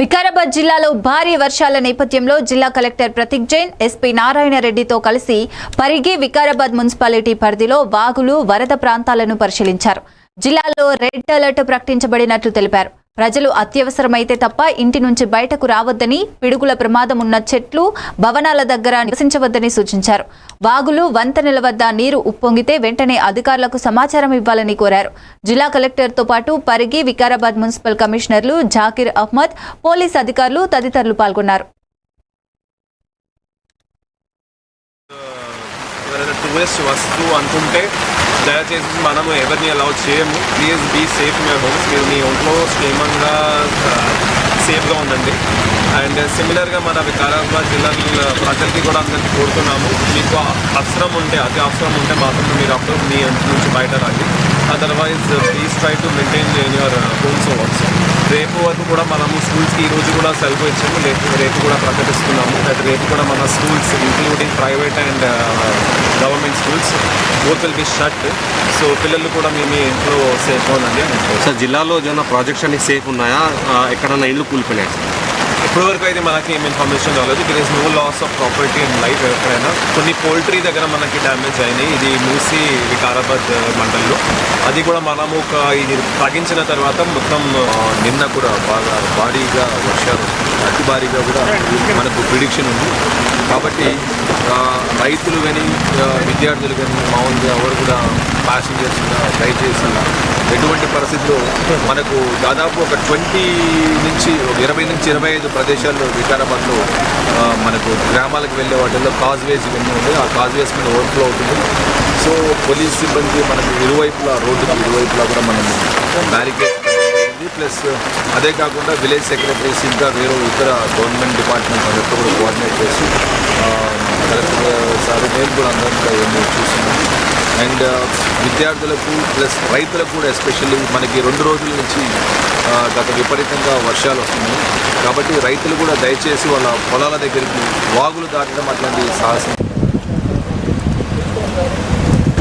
వికారాబాద్ జిల్లాలో భారీ వర్షాల నేపథ్యంలో జిల్లా కలెక్టర్ ప్రతీక్ జైన్ ఎస్పీ నారాయణ రెడ్డితో కలిసి పరిగి వికారాబాద్ మున్సిపాలిటీ పరిధిలో వాగులు వరద ప్రాంతాలను పరిశీలించారు. జిల్లాలో రెడ్ అలర్ట్ ప్రకటించబడినట్లు తెలిపారు. ప్రజలు అత్యవసరమైతే తప్ప ఇంటి నుంచి బయటకు రావద్దని పిడుగుల ప్రమాదం ఉన్న చెట్లు భవనాల దగ్గర నివసించవద్దని సూచించారు. వాగులు వంతెనల వద్ద నీరు ఉప్పొంగితే వెంటనే అధికారులకు సమాచారం ఇవ్వాలని కోరారు. జిల్లా కలెక్టర్తో పాటు పరిగి వికారాబాద్ మున్సిపల్ కమిషనర్లు జాకిర్ అహ్మద్ పోలీస్ అధికారులు తదితరులు పాల్గొన్నారు. ఎవరైనా టూరిస్ట్ వస్తూ అనుకుంటే దయచేసి మనము ఎవరిని అలౌ చేయము. Please be safe in homes మీరు మీ ఒంట్లో క్షేమంగా సేఫ్గా ఉండండి. అండ్ సిమిలర్గా మన వికారాబాద్ జిల్లా ప్రజలకి కూడా అందరికీ కోరుతున్నాము. మీకు అవసరం ఉంటే అతి అవసరం ఉంటే మాత్రం మీరు అప్పుడు మీ ఇంటి నుంచి బయట రండి. Otherwise please try to maintain your homes also రేపు వరకు కూడా మనము స్కూల్స్కి ఈ రోజు కూడా సెలవు ఇచ్చాము. రేపు రేపు కూడా ప్రకటిస్తున్నాము. అయితే రేపు కూడా మన schools including private and government schools will be shut so పిల్లలు కూడా మీ మీ ఇంట్లో అని అనుకుంటున్నాను. సార్ జిల్లాలో ఏదైనా ప్రాజెక్ట్స్ అన్ని సేఫ్ ఉన్నాయా? ఎక్కడన్నా ఇల్లు కూలిపోయినాయి? ఇప్పటివరకు అయితే మనకి ఏం ఇన్ఫర్మేషన్ రాలేదు. Is no loss of property and life ఎక్కడైనా. కొన్ని పోల్ట్రీ దగ్గర మనకి డ్యామేజ్ అయినాయి. ఇది మూసి వికారాబాద్ మండల్లో. అది కూడా మనము ఒక ఇది తగ్గించిన తర్వాత మొత్తం నిన్న కూడా బాగా భారీగా వర్షాలు అతి భారీగా కూడా మనకు ప్రిడిక్షన్ ఉంది. కాబట్టి రైతులు కానీ విద్యార్థులు కానీ మామూలుగా ఎవరు కూడా ప్యాసింజర్స్ దయచేసి ఎటువంటి పరిస్థితుల్లో మనకు దాదాపు ఒక ట్వంటీ నుంచి ఒక ఇరవై నుంచి ఇరవై ఐదు ప్రదేశాల్లో వికారాబాద్లో మనకు గ్రామాలకు వెళ్ళే వాటిల్లో కాజ్వేస్ ఇవన్నీ ఉంది ఆ కాజ్వేస్ మీద ఓవర్ఫ్లో అవుతుంది. సో పోలీస్ సిబ్బంది మనకు ఇరువైపులా రోడ్డుకి ఇరువైపులా కూడా మనం బ్యారికేడ్ ప్లస్ అదే కాకుండా విలేజ్ సెక్రటరీస్ ఇంకా వేరే ఇతర గవర్నమెంట్ డిపార్ట్మెంట్స్ అందరితో కూడా కోఆర్డినేట్ చేసి కలెక్టర్ సార్ నేను కూడా అందరం ఏమో ఇవన్నీ అండ్ విద్యార్థులకు ప్లస్ రైతులకు కూడా ఎస్పెషల్లీ మనకి రెండు రోజుల నుంచి గత విపరీతంగా వర్షాలు వస్తున్నాయి. కాబట్టి రైతులు కూడా దయచేసి వాళ్ళ పొలాల దగ్గరికి వాగులు దాటడం అట్లాంటి సాహసం